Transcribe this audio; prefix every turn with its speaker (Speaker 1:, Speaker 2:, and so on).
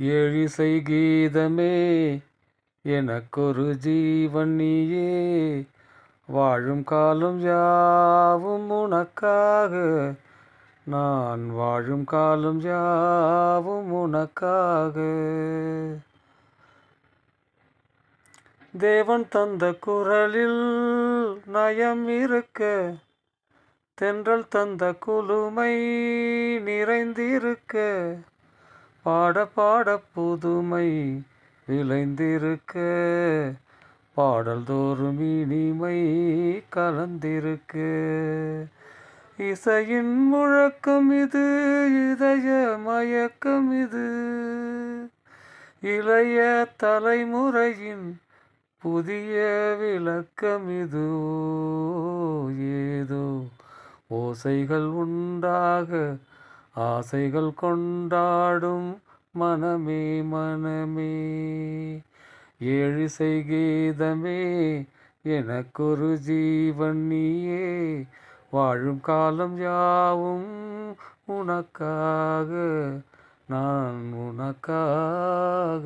Speaker 1: எழிசை கீதமே எனக்கொரு ஜீவன் நீயே. வாழும் காலம் யாவும் உனக்காக. நான் வாழும் காலம் யாவும் உனக்காக. தேவன் தந்த குரலில் நயம் இருக்க தென்றல் தந்த குழுமை நிறைந்திருக்க. பாட பாட புதுமை விளைந்திருக்க. பாடல் தோறும் இனிமை கலந்திருக்க. இசையின் முழக்கம் இது இதய மயக்கம் இது. இளைய தலைமுறையின் புதிய விளக்கம் இது ஏதோ ஓசைகள் உண்டாக ஆசைகள் கொண்டாடும் மனமே மனமே. ஏழிசை கீதமே எனக்கொரு ஜீவன் நீயே. வாழும் காலம் யாவும் உனக்காக நான் உனக்காக.